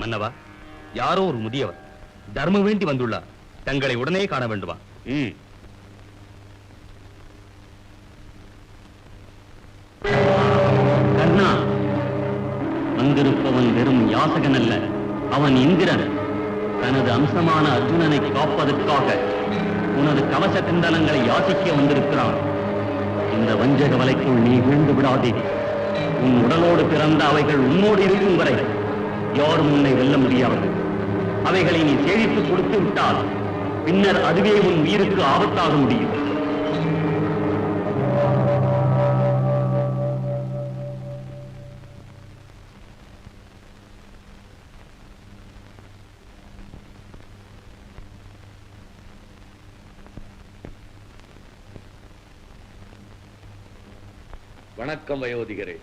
மன்னவா யாரோ ஒரு முதியவர் தர்மம் வேண்டி வந்துள்ளார். தங்களை உடனே காண வேண்டுமா? ம். கர்ணா வந்திருப்பவன் வெறும் யாசகன் அல்ல அவன் இந்திரன். தனது அம்சமான அர்ஜுனனை காப்பதற்காக உனது கவச குண்டலங்களை யாசிக்க வந்திருக்கிறான். இந்த வஞ்சக வலைக்குள் நீ வீழ்ந்து விடாதே. உன் உடலோடு பிறந்த அவைகள் உன்னோடு இருக்கும் வரை யாரும் உன்னை வெல்ல முடியாது. அவைகளை நீ சேமித்து கொடுத்து விட்டால் பின்னர் அதுவே உன் உயிருக்கு ஆபத்தாக முடியும். வணக்கம் வயோதிகரே.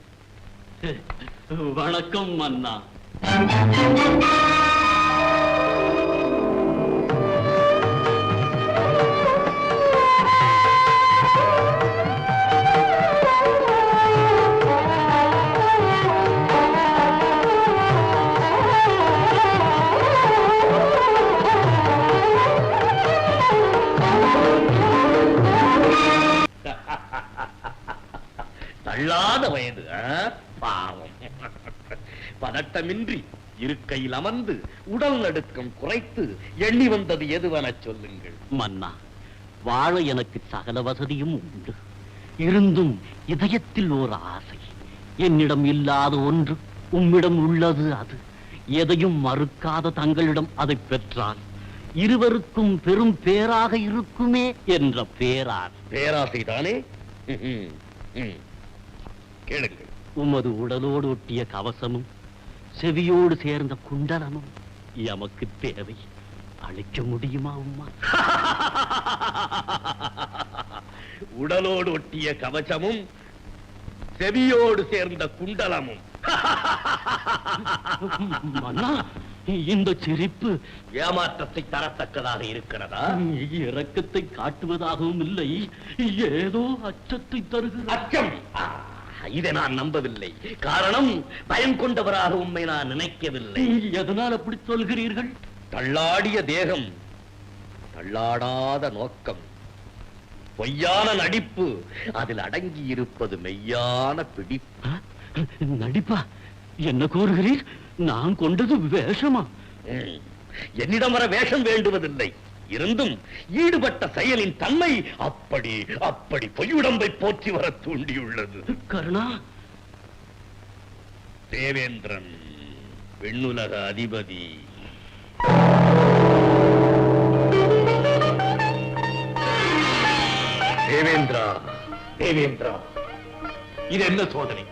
வணக்கம் மன்னா தள்ளாத வயது ஆ? பாவம் பதட்டமின்றி இருக்கையில் அமர்ந்து உடல் நடுக்கம் குறைத்து எண்ணி வந்தது எதுவென சொல்லுங்கள். மன்னா வாழ எனக்கு சகல வசதியும் உண்டு. இருந்தும் இதயத்தில் ஓர் ஆசை. என்னிடம் இல்லாத ஒன்று உம்மிடம் உள்ளது அது. எதையும் மறுக்காத தங்களிடம் அதை பெற்றால் இருவருக்கும் பெரும் பேராக இருக்குமே என்ற பேரார். பேராசை தானே கேளுங்கள். உமது உடலோடு ஒட்டிய கவசமும் செவியோடு சேர்ந்த குண்டலமும் எமக்கு தேவை. அளிக்க முடியுமா உம்மா உடலோடு ஒட்டிய கவசமும் செவியோடு சேர்ந்த குண்டலமும். மன்னா இந்த சிரிப்பு ஏமாற்றத்தை தரத்தக்கதாக இருக்கிறதா? இரக்கத்தை காட்டுவதாகவும் இல்லை. ஏதோ அச்சத்தை தருகிறது. அச்சம். இதை நான் நம்பவில்லை. காரணம் பயம் கொண்டவராக உண்மை நான் நினைக்கவில்லை. எதனால் அப்படி சொல்கிறீர்கள்? தள்ளாடிய தேகம் தள்ளாடாத நோக்கம் பொய்யான நடிப்பு அதில் அடங்கி இருப்பது மெய்யான பிடிப்பு? நடிப்பா? என்ன கோருகிறீர்? நான் கொண்டது வேஷமா. என்னிடம் வர வேஷம் வேண்டுவதில்லை. இருந்தும் ஈடுபட்ட செயலின் தன்மை அப்படி அப்படி பொய்யுடம்பை போற்றி வர தூண்டியுள்ளது. கருணா! தேவேந்திரன் விண்ணுலக அதிபதி. தேவேந்திரா! தேவேந்திரா! இது என்ன சோதனை?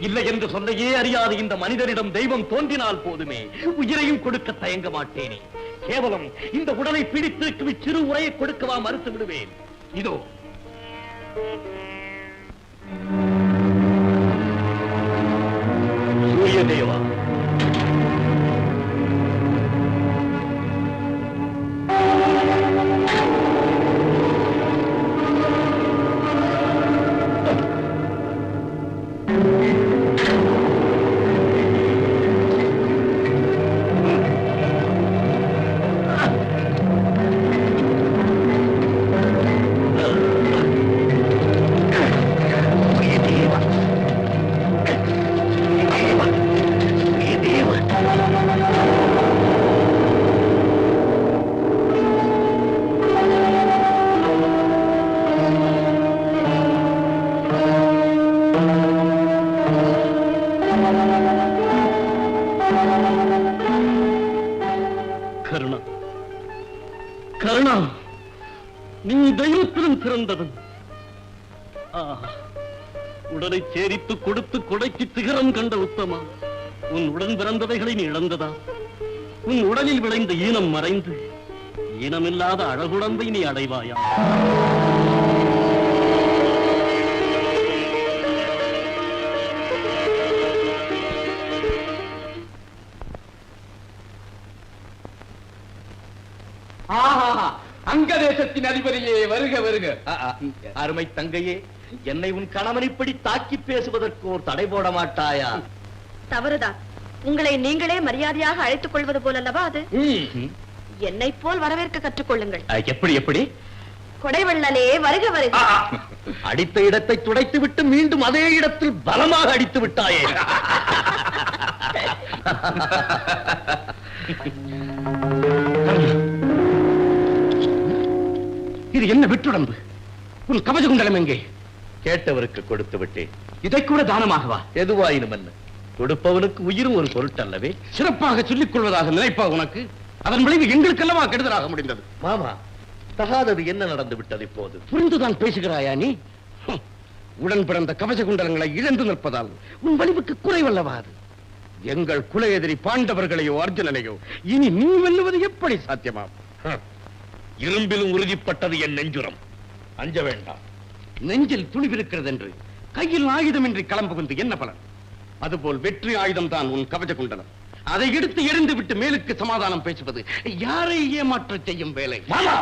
இல்லை என்று சொல்லையே அறியாத இந்த மனிதரிடம் தெய்வம் தோன்றினால் போதுமே. உயிரையும் கொடுக்க தயங்க மாட்டேனே. கேவலம். இந்த உடலை பிடித்திருக்கு சிறு உரையை கொடுக்கவா மறுத்து விடுவேன். இதோ. சூரிய தேவா தெய்வத்திலும் சிறந்தவன். உடலை சேரித்து கொடுத்து கொடைக்கு சிகரம் கண்ட உத்தமா உன் உடன் பிறந்தவைகளை நீ இழந்ததா? உன் உடலில் விளைந்த ஈனம் மறைந்து ஈனமில்லாத அழகுடம்பை நீ அடைவாயா? தேசத்தின் அதிபதியே வருக வருக. அருமை தங்கையே என்னை உன் கணவன் இப்படி தாக்கி பேசுவதற்கு ஒரு தடை போட மாட்டாயா? தவறுதான். உங்களை நீங்களே மரியாதையாக அழைத்துக் கொள்வது போலல்லவா அது? ம். என்னை போல் வரவேற்க கற்றுக்கொள்ளுங்கள். எப்படி எப்படி? கொடைவள்ளலே வருக வருக. அடித்த இடத்தை துடைத்து விட்டு மீண்டும் அதே இடத்தில் பலமாக அடித்து விட்டாயே. இது என்ன விட்டுடம்பு? உன் கவச குண்டலம் எங்கே? கேட்டவருக்கு கொடுத்து விட்டேன். இதை கூட தானமாகவா எதுவாயினும் என்ன? கொடுப்பவனுக்கு உயிரும் ஒரு பொருட்டல்லவே? சிறப்பாக சொல்லிக் கொள்வதாக நினைப்பா உனக்கு? அதன் விளைவு எங்களுக்கல்லவா கெடுதலாக முடிந்தது. மாமா தகாதது என்ன நடந்து விட்டது இப்போது? புரிந்துதான் பேசுகிறாயா நீ. உடன் பிறந்த கவச குண்டலங்களை இழந்து நிற்பதால் உன் வலிவுக்கு குறைவல்லவா அது? எங்கள் குல எதிரி பாண்டவர்களையோ அர்ஜுனனையோ இனி நீ வெல்லுவது எப்படி சாத்தியமாகும். இரும்பிலும் உறுதிப்பட்டது என் நெஞ்சுரம். அஞ்ச வேண்டாம். நெஞ்சில் துணிவிருக்கிறது என்று கையில் ஆயுதமின்றி கிளம்பு வந்து என்ன பலன்? அதுபோல் வெற்றி ஆயுதம் தான் உன் கவச குண்டலம். அதை எடுத்து எறிந்து விட்டு மேலுக்கு சமாதானம் பேசுவது யாரை ஏமாற்றச் செய்யும் வேலை? மாமா!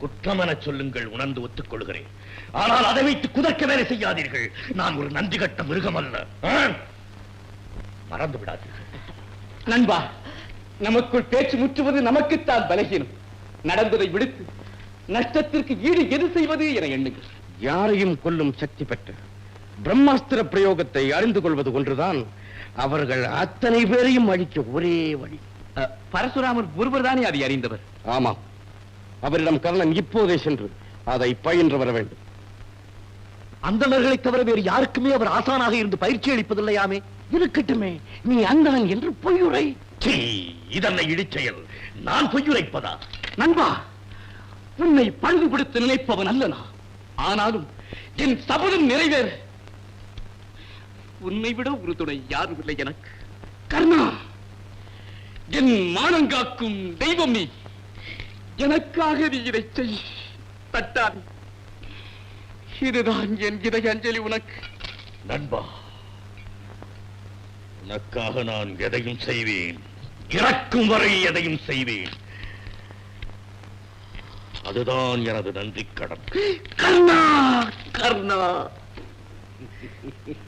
குற்றம் என சொல்லுங்கள் உணர்ந்து ஒத்துக் கொள்கிறேன் ஆனால் அதை வைத்து குதர்க்க வேலை செய்யாதீர்கள். நான் ஒரு நன்றி கட்ட மிருகம் அல்ல? மறந்து விடாதீர்கள். நண்பா நமக்குள் பேச்சு முற்றுவது நமக்குத்தான் பலகீனம். நடந்ததை விடுத்து நஷ்டத்திற்கு ஈடு எது செய்வது என எண்ணுங்கள். யாரையும் கொல்லும் சக்தி பெற்ற பிரம்மாஸ்திர பிரயோகத்தை அறிந்து கொள்வது ஒன்றுதான் அவர்கள் அத்தனை பேரையும் அழிக்க ஒரே வழி. பரசுராமர் ஒருவர் தானே அதை அறிந்தவர்? ஆமாம். அவரிடம் கர்ணன் இப்போதே சென்று அதை பயின்று வர வேண்டும். அந்தணர்களை தவிர வேறு யாருக்குமே அவர் ஆசானாக இருந்து பயிற்சி அளிப்பதில்லையாமே? இருக்கட்டுமே. நீ அந்தணன் என்று பொய்யுரை இதென்ன இடிச்செயல். நான் பொய்யுரைப்பதா? நண்பா உன்னை பழுதுபடுத்த நினைப்பவன் அல்லனா? ஆனாலும் என் சபதம் நிறைவேற. உன்னை விட ஒரு துணை யாரும் இல்லை எனக்கு. கர்ணா என் மானங்காக்கும் தெய்வம் நீ. எனக்காக நீ இதை செய். தட்டாதி. இதுதான் என் இதய அஞ்சலி உனக்கு. நண்பா உனக்காக நான் எதையும் செய்வேன். இறக்கும் வரை எதையும் செய்வேன். அதுதான் எனது நன்றி கடன். கர்ணா கர்ணா.